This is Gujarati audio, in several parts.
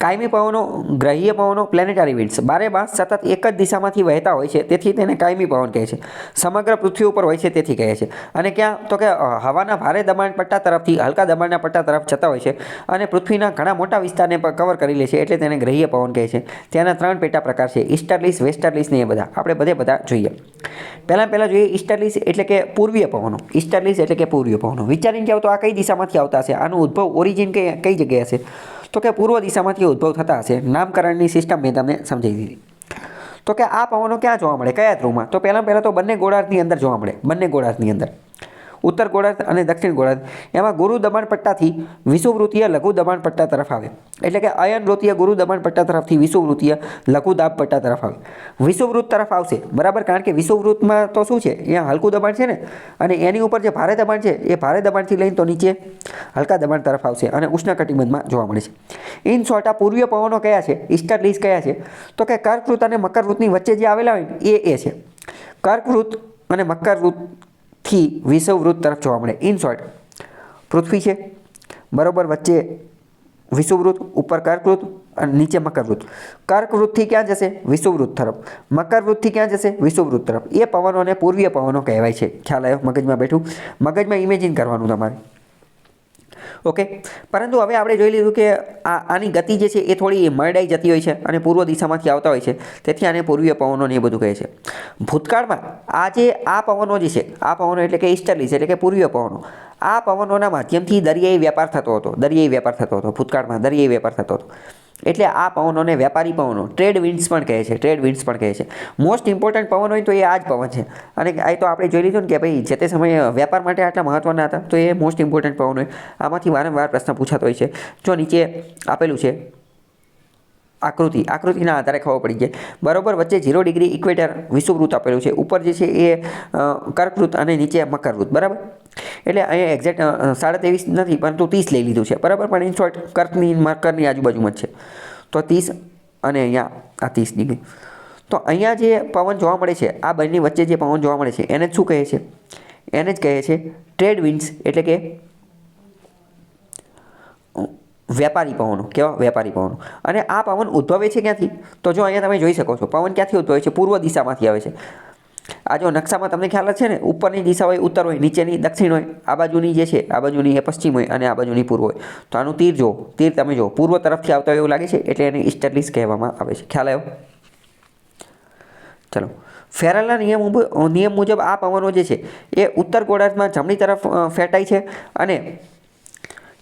કાયમી પવનો, ગ્રહીય પવનો પ્લેનેટરી વિન્ડ્સ બારે માસ સતત એક જ દિશામાંથી વહેતા હોય છે, તેથી તેને કાયમી પવન કહે છે. સમગ્ર પૃથ્વી ઉપર હોય છે, તેથી કહે છે. અને ક્યાં? તો કે હવાના ભારે દબાણ પટ્ટા તરફથી, હલકા દબાણના પટ્ટા તરફ જતા હોય છે અને પૃથ્વીના ઘણા મોટા વિસ્તારને પણ કવર કરી લે છે, એટલે તેને ગ્રહીય પવન કહે છે. ત્યાંના ત્રણ પેટા પ્રકાર છે ઈસ્ટર્લીસ વેસ્ટર્લીસ ને એ બધા. આપણે બધે બધા જોઈએ. પહેલાં પહેલાં જોઈએ ઈસ્ટર્લીસ એટલે કે પૂર્વીય પવનો. ઈસ્ટર્લીસ એટલે કે પૂર્વીય પવનો. વિચારીને જાઓ તો આ કઈ દિશામાંથી આવતા હશે? આનું ઉદ્ભવ ઓરિજિન કઈ કઈ જગ્યાએ હશે? તો કે પૂર્વ દિશામાંથી ઉદ્ભવ થતા હશે. નામકરણની સિસ્ટમ મેં તમને સમજાવી દીધી. તો કે આ પવનો ક્યાં જોવા મળે? કયા ધ્રુવમાં? તો પહેલાં પહેલાં તો બંને ગોળાર્ધની અંદર જોવા મળે. બંને ગોળાર્ધની અંદર. ઉત્તર ગોળાર્ધ અને દક્ષિણ ગોળાર્ધ. એમાં ગુરુ દબાણ પટ્ટાથી વિષુવૃત્તીય લઘુ દબાણ પટ્ટા તરફ આવે. એટલે કે અયન વૃત્તીય ગુરુ દબાણ પટ્ટા તરફથી વિષુવૃત્તીય લઘુ દાબ પટ્ટા તરફ આવે. વિષુવૃત્ત તરફ આવશે. બરાબર, કારણ કે વિષુવૃત્તમાં તો શું છે? અહીંયા હલકું દબાણ છે ને? અને એની ઉપર જે ભારે દબાણ છે, એ ભારે દબાણથી લઈને તો નીચે હલકા દબાણ તરફ આવશે અને ઉષ્ણકટિબંધમાં જોવા મળે છે. ઇન શોર્ટ, આ પૂર્વીય પવનો કયા છે? ઈસ્ટર્લીસ કયા છે? તો કે કર્કવૃત અને મકરવૃતની વચ્ચે જે આવેલા હોય એ એ છે. કર્કવૃત અને મકરવૃતથી વિષુવવૃત્ત તરફ જોવા મળે. ઇન શોર્ટ પૃથ્વી છે, બરાબર, વચ્ચે વિષુવવૃત્ત, ઉપર કર્કવૃત અને નીચે મકરવૃત્ત. કર્કવૃત્તથી ક્યાં જશે? વિષુવવૃત્ત તરફ. મકરવૃત્તથી ક્યાં જશે? વિષુવવૃત્ત તરફ. એ પવનોને પૂર્વીય પવનો કહેવાય છે. ખ્યાલ આવ્યો મગજમાં બેઠું? મગજમાં ઇમેજિન કરવાનું તમારે. ઓકે? પરંતુ હવે આપણે જોઈ લીધું કે આ, આની ગતિ જે છે એ થોડી મરડાઈ જતી હોય છે અને પૂર્વ દિશામાંથી આવતા હોય છે. તેથી આને પૂર્વીય પવનો ને એ બધું કહે છે. ભૂતકાળમાં આ જે, આ પવનો જે છે, આ પવનો એટલે કે ઈસ્ટર્લીસ એટલે કે પૂર્વીય પવનો, આ પવનોના માધ્યમથી દરિયાઈ વેપાર થતો હતો. દરિયાઈ વેપાર થતો હતો ભૂતકાળમાં, દરિયાઈ વેપાર થતો હતો. એટલે આ પવનોને વેપારી પવનો ટ્રેડ વિન્ડ્સ પણ કહે છે ટ્રેડ વિન્ડ્સ પણ કહે છે. મોસ્ટ ઇમ્પોર્ટન્ટ પવન હોય તો એ આ જ પવન છે. અને આ તો આપણે જોઈ લીધું ને કે ભાઈ જે તે સમયે વેપાર માટે આટલા મહત્ત્વના હતા, તો એ મોસ્ટ ઇમ્પોર્ટન્ટ પવન હોય. આમાંથી વારંવાર પ્રશ્ન પૂછાતો હોય છે. જો નીચે આપેલું છે, આકૃતિ, આકૃતિના આધારે ખબર પડી જાય બરોબર વચ્ચે ઝીરો ડિગ્રી ઇક્વેટર વિષુવૃત આપેલું છે. ઉપર જે છે એ કર્કવૃત અને નીચે મકરવૃત બરાબર? એટલે અહીંયા એક્ઝેક્ટ સાડા ત્રેવીસ નથી, પરંતુ ત્રીસ લઈ લીધું છે. બરાબર? પણ ઇન શોર્ટ કર્કની મકરની આજુબાજુમાં જ છે. તો ત્રીસ અને અહીંયા આ ત્રીસ ડિગ્રી. તો અહીંયા જે પવન જોવા મળે છે, આ બંને વચ્ચે જે પવન જોવા મળે છે, એને જ શું કહે છે? એને જ કહે છે ટ્રેડ વિન્ડ્સ એટલે કે વેપારી પવનો, કેવા વેપારી પવનો. અને આ પવન ઉદ્ભવે છે ક્યાંથી? તો જો અહીંયા તમે જોઈ શકો છો, પવન ક્યાંથી ઉદ્ભવે છે? પૂર્વ દિશામાંથી આવે છે. આ જો નકશામાં તમને ખ્યાલ છે ને, ઉપરની દિશા હોય ઉત્તર હોય, નીચેની દક્ષિણ હોય, આ બાજુની જે છે, આ બાજુની એ પશ્ચિમ હોય અને આ બાજુની પૂર્વ હોય. તો આનું તીર જો તીર તમે જો પૂર્વ તરફથી આવતા હોય એવું લાગે છે, એટલે એને ઈસ્ટર્લીસ કહેવામાં આવે છે. ખ્યાલ આવ્યો? ચલો. ફેરલના નિયમ નિયમ મુજબ આ પવનો જે છે, એ ઉત્તર ગોળાર્ધમાં જમણી તરફ ફેંટાય છે અને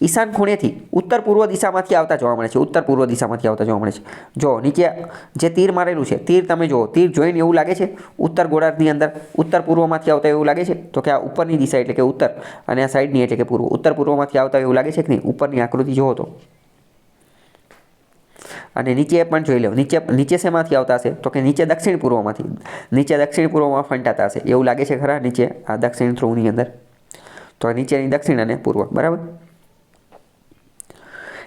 ઈશાન ખૂણેથી ઉત્તર પૂર્વ દિશામાંથી આવતા જોવા મળે છે. ઉત્તર પૂર્વ દિશામાંથી આવતા જોવા મળે છે. જો નીચે જે તીર મારેલું છે, તીર તમે જુઓ, તીર જોઈને એવું લાગે છે, ઉત્તર ગોળાર્ધની અંદર ઉત્તર પૂર્વમાંથી આવતા એવું લાગે છે? તો કે આ ઉપરની દિશા એટલે કે ઉત્તર અને આ સાઈડની એટલે કે પૂર્વ. ઉત્તર પૂર્વમાંથી આવતા એવું લાગે છે કે નહીં? ઉપરની આકૃતિ જુઓ તો. અને નીચે પણ જોઈ લો. નીચે નીચે શેમાંથી આવતા હશે? તો કે નીચે દક્ષિણ પૂર્વમાંથી. નીચે દક્ષિણ પૂર્વમાં ફંટાતા હશે. એવું લાગે છે ખરા? નીચે, આ દક્ષિણ ધ્રુવની અંદર. તો નીચેની દક્ષિણ અને પૂર્વ. બરાબર?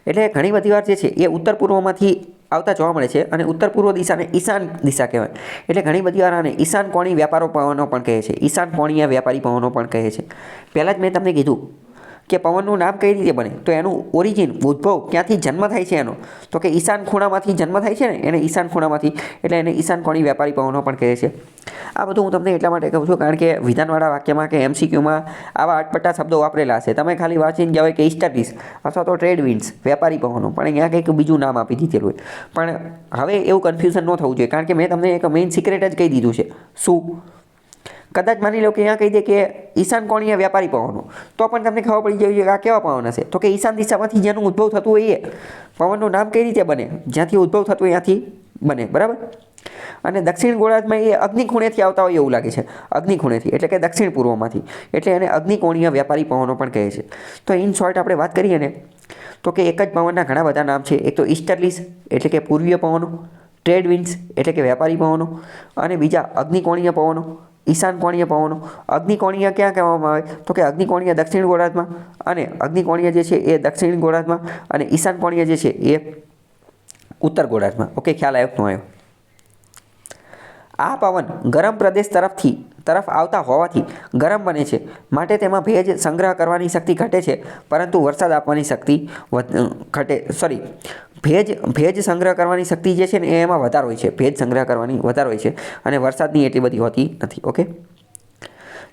એટલે ઘણી બધી વાર જે છે એ ઉત્તર પૂર્વમાંથી આવતા જોવા મળે છે અને ઉત્તર પૂર્વ દિશાને ઈશાન દિશા કહેવાય. એટલે ઘણી બધી વાર આને ઈશાન કોણી વ્યાપારો પવનો પણ કહે છે. ઈશાન કોણીય વ્યાપારી પવનો પણ કહે છે. પહેલાં જ મેં તમને કીધું કે પવનનું નામ કઈ રીતે બને? તો એનું ઓરિજિન ઉદ્ભવ ક્યાંથી જન્મ થાય છે એનો? તો કે ઈશાન ખૂણામાંથી જન્મ થાય છે ને, એને ઈશાન ખૂણામાંથી, એટલે એને ઈશાન કોણી વેપારી પવનો પણ કહે છે. આ બધું હું તમને એટલા માટે કહું છું કારણ કે વિધાનવાળા વાક્યમાં કે એમસીક્યુમાં આવા અટપટા શબ્દો વાપરેલા હશે તમે ખાલી વાંચીને કહેવાય કે ઈસ્ટર્લીસ અથવા તો ટ્રેડ વિન્ડ્સ વેપારી પવનો, પણ અહીંયા કંઈક બીજું નામ આપી દીધેલું હોય. પણ હવે એવું કન્ફ્યુઝન ન થવું જોઈએ, કારણ કે મેં તમને એક મેઇન સિક્રેટ જ કહી દીધું છે. શું? કદાચ માની લો કે અહીંયા કહી દે કે ઈશાન કોણીય વ્યાપારી પવનો. તો પણ તમને ખબર પડી જાય કે આ કેવા પવન હશે તો કે ઈશાન દિશામાંથી જેનું ઉદ્ભવ થતું હોય એ. પવનનું નામ કઈ રીતે બને? જ્યાંથી ઉદ્ભવ થતું હોય ત્યાંથી બને, બરાબર? અને દક્ષિણ ગોળાર્ધમાં એ અગ્નિ ખૂણેથી આવતા હોય એવું લાગે છે. અગ્નિ ખૂણેથી એટલે કે દક્ષિણ પૂર્વમાંથી. એટલે એને અગ્નિકોણીય વ્યાપારી પવનો પણ કહે છે. તો ઇન શોર્ટ આપણે વાત કરીએ ને, તો કે એક જ પવનના ઘણા બધા નામ છે. એક તો ઈસ્ટર્લીસ એટલે કે પૂર્વીય પવનો ટ્રેડ વિન્સ એટલે કે વ્યાપારી પવનો, અને બીજા અગ્નિકોણીય પવનો. ઈશાન કોણીય પવનો. અગ્નિકોણીય ક્યાં કહેવામાં આવે? તો કે અગ્નિકોણીય દક્ષિણ ગોળાર્ધમાં અને અગ્નિકોણીય જે છે એ દક્ષિણ ગોળાર્ધમાં અને ઈશાન કોણીય જે છે એ ઉત્તર ગોળાર્ધમાં. ઓકે, ખ્યાલ આવ્યો ન આવ્યો? આ પવન ગરમ પ્રદેશ તરફથી, તરફ આવતા હોવાથી ગરમ બને છે. માટે તેમાં ભેજ સંગ્રહ કરવાની શક્તિ ઘટે છે, પરંતુ વરસાદ આપવાની શક્તિ ઘટે સોરી ભેજ ભેજ સંગ્રહ કરવાની શક્તિ જે છે ને એમાં વધારે હોય છે. ભેજ સંગ્રહ કરવાની વધારે હોય છે અને વરસાદની એટલી બધી હોતી નથી, ઓકે?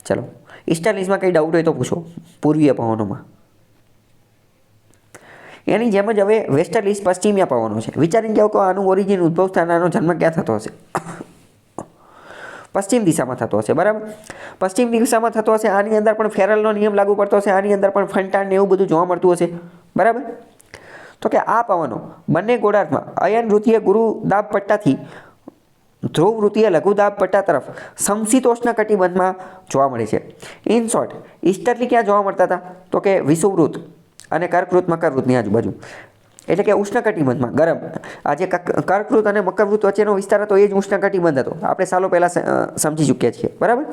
ચલો. ઇસ્ટાલિસમાં કંઈ ડાઉટ હોય તો પૂછો, પૂર્વીય પવનોમાં. એની જેમ જ હવે વેસ્ટર્લિસ પશ્ચિમીય પવનો છે. વિચારીને જાઓ કે આનું ઓરિજિન ઉદ્ભવ સ્થાન આનો જન્મ ક્યાં થતો હશે? પશ્ચિમ દિશામાં થતો હશે, બરાબર? પશ્ચિમ દિશામાં થતો હશે, આની અંદર પણ ફેરલનો નિયમ લાગુ પડતો હશે, આની અંદર પણ ફંટાણ ને એવું બધું જોવા મળતું હશે, બરાબર? તો કે આ પવનો બંને ગોળાર્ધમાં અયન વૃત્તીય ગુરુ દાબ પટ્ટાથી ધ્રુવ વૃત્તીય લઘુદાબ પટ્ટા તરફ સમશીતોષ્ણ કટિબંધમાં જોવા મળે છે. ઇન શોર્ટ ઈસ્ટર્લી ક્યાં જોવા મળતા હતા? તો કે વિષુવવૃત્ત અને કર્કવૃત મકરવૃતની આજુબાજુ. એટલે કે ઉષ્ણકટિબંધમાં, ગરમ. આજે કર્કવૃત અને મકરવૃત વચ્ચેનો વિસ્તાર હતો, એ જ ઉષ્ણકટિબંધ હતો. આપણે સાલો પહેલાં સમજી ચૂક્યા છીએ. બરાબર?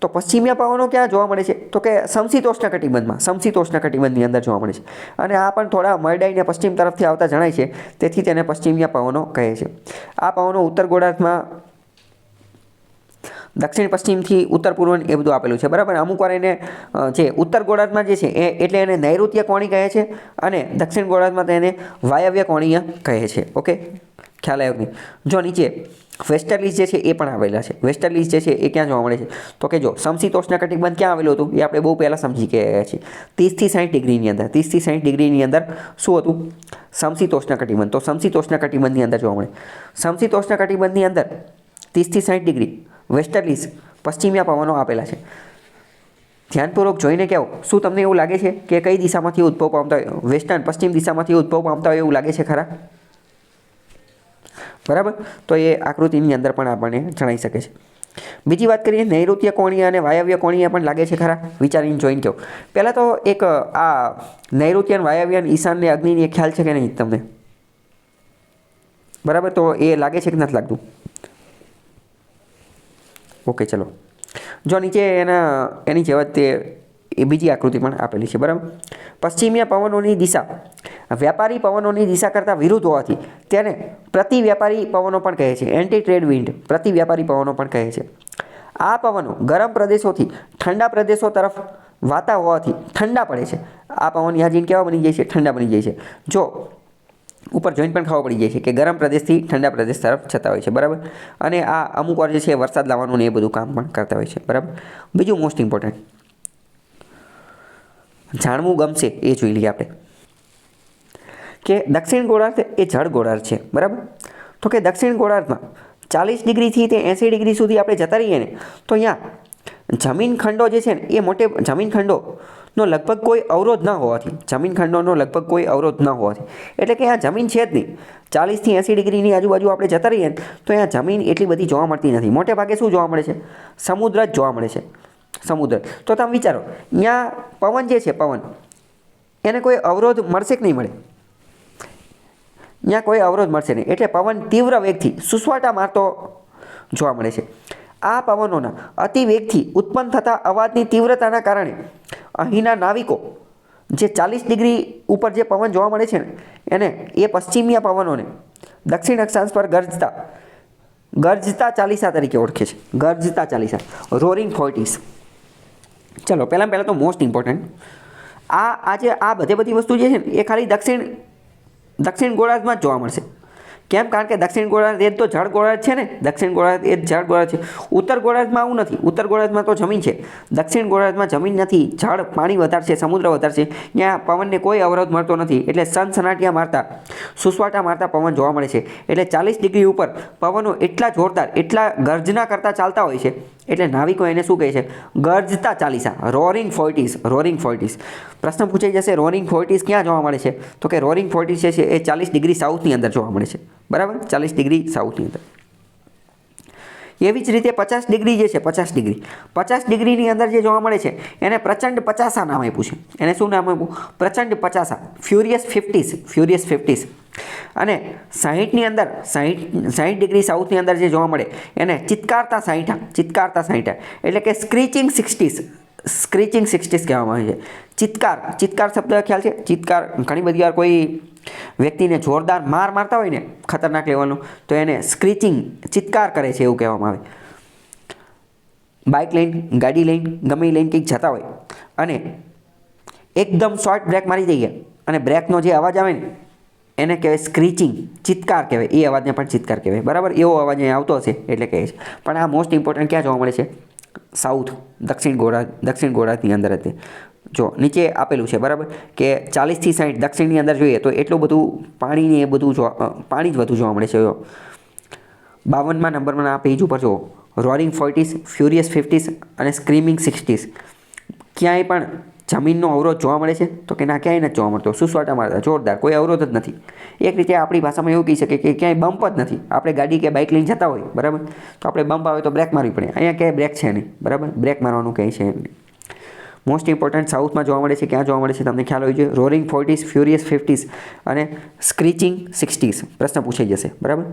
તો પશ્ચિમીય પવનો ક્યાં જોવા મળે છે? તો કે સમશીતોષ્ણ કટિબંધમાં સમશીતોષ્ણ કટિબંધની અંદર જોવા મળે છે. અને આ પણ થોડા મરડાઈને પશ્ચિમ તરફથી આવતા જણાય છે. તેથી તેને પશ્ચિમીય પવનો કહે છે. આ પવનો ઉત્તર ગોળાર્ધમાં દક્ષિણ પશ્ચિમથી ઉત્તર પૂર્વ એ બધું આપેલું છે. બરાબર? અમુકવાર એને જે ઉત્તર ગોળાર્ધમાં જે છે એ, એટલે એને નૈઋત્ય કોણી કહે છે અને દક્ષિણ ગોળાર્ધમાં તેને વાયવ્ય કોણીય કહે છે. ઓકે? ખ્યાલ આવ્યો જો નીચે વેસ્ટર્લીઝ જે છે એ પણ આવેલા છે. વેસ્ટર્લીઝ જે છે એ ક્યાં જોવા મળે છે? તો કે જો, સમશીતોષ્ણ કટિબંધ ક્યાં આવેલું હતું? એ આપણે બહુ પહેલાં સમજી ગયા છીએ. ત્રીસથી સાઠ ડિગ્રીની અંદર. ત્રીસથી સાઠ ડિગ્રીની અંદર શું હતું? સમશીતોષ્ણ કટિબંધ. તો સમશીતોષ્ણ કટિબંધની અંદર જોવા મળે. સમશીતોષ્ણ કટિબંધની અંદર ત્રીસથી સાઠ ડિગ્રી વેસ્ટર્લીઝ પશ્ચિમીય પવનો આપેલા છે. ધ્યાનપૂર્વક જોઈને કહો શું તમને એવું લાગે છે કે કઈ દિશામાંથી ઉદ્ભવ પામતા હોય? વેસ્ટર્ન પશ્ચિમ દિશામાંથી ઉદ્ભવ પામતા હોય એવું લાગે છે ખરા? બરાબર? તો એ આકૃતિની અંદર પણ આપણને જણાઈ શકે છે. બીજી વાત કરીએ, નૈઋત્ય કોણીય અને વાયવ્ય કોણીય પણ લાગે છે ખરા? વિચારીને જોઈને કહો. પહેલાં તો એક, આ નૈઋત્ય વાયવ્ય અને ઈશાન અગ્નિની એ ખ્યાલ છે કે નહીં તમને? બરાબર? તો એ લાગે છે કે નથી લાગતું? ઓકે, ચલો. જો નીચે એના, એની જેવા તે એ બીજી આકૃતિ પણ આપેલી છે, બરાબર? પશ્ચિમીય પવનોની દિશા. વ્યાપારી પવનોની દિશા કરતાં વિરુદ્ધ હોવાથી તેને પ્રતિ વ્યાપારી પવનો પણ કહે છે. એન્ટી ટ્રેડ વિન્ડ પ્રતિ વ્યાપારી પવનો પણ કહે છે. આ પવનો ગરમ પ્રદેશોથી ઠંડા પ્રદેશો તરફ વાતા હોવાથી ઠંડા પડે છે. આ પવન યાજીન કેવા બની જાય છે? ઠંડા બની જાય છે. જો ઉપર જોઈન્ટ પણ ખાવા પડી જાય છે કે ગરમ પ્રદેશથી ઠંડા પ્રદેશ તરફ જતા હોય છે. બરાબર? અને આ અમુક વાર જે છે વરસાદ લાવવાનું ને એ બધું કામ પણ કરતા હોય છે. બરાબર? બીજું મોસ્ટ ઇમ્પોર્ટન્ટ જાણવું ગમશે એ જોઈ લઈએ આપણે. કે દક્ષિણ ગોળાર્ધ એ જળ ગોળાર્ધ છે, બરાબર? તો કે દક્ષિણ ગોળાર્ધમાં ચાલીસ ડિગ્રીથી તે એંસી ડિગ્રી સુધી આપણે જતા રહીએ ને, તો અહીંયા જમીન ખંડો જે છે ને, એ મોટે જમીન ખંડોનો લગભગ કોઈ અવરોધ ન હોવાથી, જમીન ખંડોનો લગભગ કોઈ અવરોધ ન હોવાથી, એટલે કે આ જમીન છે જ નહીં. ચાલીસથી એંસી ડિગ્રીની આજુબાજુ આપણે જતા રહીએ ને, તો અહીંયા જમીન એટલી બધી જોવા મળતી નથી. મોટે ભાગે શું જોવા મળે છે? સમુદ્ર જ જોવા મળે છે. સમુદ્ર. તો તમે વિચારો ત્યાં પવન જે છે, પવન, એને કોઈ અવરોધ મળશે કે નહીં મળે? ત્યાં કોઈ અવરોધ મળશે નહીં. એટલે પવન તીવ્ર વેગથી સુસવાટા મારતો જોવા મળે છે. આ પવનોના અતિ વેગથી ઉત્પન્ન થતા અવાજની તીવ્રતાના કારણે અહીંના નાવિકો જે ચાલીસ ડિગ્રી ઉપર જે પવન જોવા મળે છે ને, એને એ પશ્ચિમીય પવનોને દક્ષિણ અક્ષાંશ પર ગરજતા ગરજતા ચાલીસા તરીકે ઓળખે છે. ગરજતા ચાલીસા. રોરિંગ ફોર્ટીસ ચલો પહેલાં પહેલાં તો મોસ્ટ ઇમ્પોર્ટન્ટ આ આજે આ બધે બધી વસ્તુ જે છે ને, એ ખાલી દક્ષિણ દક્ષિણ ગોળાર્ધમાં જોવા મળશે. કેમ? કારણ કે દક્ષિણ ગોળાર્ધ એ તો જળ ગોળાર્ધ છે ને? દક્ષિણ ગોળાર્ધ એ જ જળ ગોળાર્ધ છે. ઉત્તર ગોળાર્ધમાં આવું નથી. ઉત્તર ગોળાર્ધમાં તો જમીન છે. દક્ષિણ ગોળાર્ધમાં જમીન નથી. જળ, પાણી વધારે છે સમુદ્ર વધારે છે ત્યાં પવનને કોઈ અવરોધ મળતો નથી. એટલે સનસનાટિયા મારતા, સુસવાટા મારતા પવન જોવા મળે છે. એટલે ચાલીસ ડિગ્રી ઉપર પવનો એટલા જોરદાર, એટલા ગર્જના કરતાં ચાલતા હોય છે. એટલે નાવિકો એને શું કહે છે? ગર્જતા ચાલીસા રોરિંગ ફોર્ટીસ રોરિંગ ફોર્ટીસ પ્રશ્ન પૂછાઈ જશે રોરિંગ ફોર્ટીસ ક્યાં જોવા મળે છે? તો કે રોરિંગ ફોર્ટીસ છે એ ચાલીસ ડિગ્રી સાઉથની અંદર જોવા મળે છે. બરાબર? ચાલીસ ડિગ્રી સાઉથની અંદર. એવી જ રીતે પચાસ ડિગ્રી જે છે, પચાસ ડિગ્રી. પચાસ ડિગ્રીની અંદર જે જોવા મળે છે, એને પ્રચંડ પચાસા નામ આપ્યું છે એને શું નામ આપ્યું? પ્રચંડ પચાસા. ફ્યુરિયસ ફિફ્ટીસ ફ્યુરિયસ ફિફ્ટીસ અને સાહીઠની અંદર, સાહીઠ સાહીઠ ડિગ્રી સાઉથની અંદર જે જોવા મળે, એને ચિત્કારતા સાહીઠા ચિત્કારતા સાહીઠા. એટલે કે સ્ક્રીચિંગ સિક્સટીસ સ્ક્રીચિંગ સિક્સટીસ કહેવામાં આવે છે. ચિત્કાર ચિત્કાર શબ્દ ખ્યાલ છે? ચિત્કાર, ઘણી બધી વાર કોઈ વ્યક્તિને જોરદાર માર મારતા હોય ને, ખતરનાક લેવાનું તો એને સ્ક્રીચિંગ ચિત્કાર કરે છે એવું કહેવામાં આવે. બાઇક લઈને ગાડી લઈને ગમે લઈને કંઈક જતા હોય, અને એકદમ શોર્ટ બ્રેક મારી દઈએ, અને બ્રેકનો જે અવાજ આવે ને એને કહેવાય સ્ક્રીચિંગ, ચિત્કાર કહેવાય. એ અવાજને પણ ચિત્કાર કહેવાય. બરાબર? એવો અવાજ અહીં આવતો હશે એટલે કહે છે. પણ આ મોસ્ટ ઇમ્પોર્ટન્ટ ક્યાં જોવા મળે છે? સાઉથ દક્ષિણ ગોળા દક્ષિણ ગોળાની અંદર હતી જો, નીચે આપેલું છે, બરાબર? કે ચાલીસથી સાઠ દક્ષિણની અંદર જોઈએ તો એટલું બધું પાણીની એ બધું જો પાણી જ વધુ જોવા મળે છે. જો, બાવનમાં નંબરમાં આ પેજ ઉપર જુઓ રોરિંગ ફોર્ટીસ ફ્યુરિયસ ફિફ્ટીસ અને સ્ક્રીમિંગ સિક્સટીસ ક્યાંય પણ જમીનનો અવરોધ જોવા મળે છે? તો કે ના, ક્યાંય નથી જોવા મળતો. સુસવાટા મારતા? જોરદાર. કોઈ અવરોધ જ નથી. એક રીતે આપણી ભાષામાં એવું કહી શકીએ કે ક્યાંય બમ્પ જ નથી. આપણે ગાડી કે બાઇક લઈને જતા હોય, બરાબર? તો આપણે બમ્પ આવે તો બ્રેક મારવી પડે. અહીંયા ક્યાંય બ્રેક છે નહીં, બરાબર? બ્રેક મારવાનું કંઈ છે નહીં મોસ્ટ ઇમ્પોર્ટન્ટ સાઉથમાં જોવા મળે છે, ક્યાં જોવા મળે છે? તમને ખ્યાલ હોય છે રોરિંગ ફોર્ટીસ ફ્યુરિયસ ફિફ્ટીસ અને સ્ક્રીચિંગ સિક્સટીસ પ્રશ્ન પૂછાઈ જશે, બરાબર?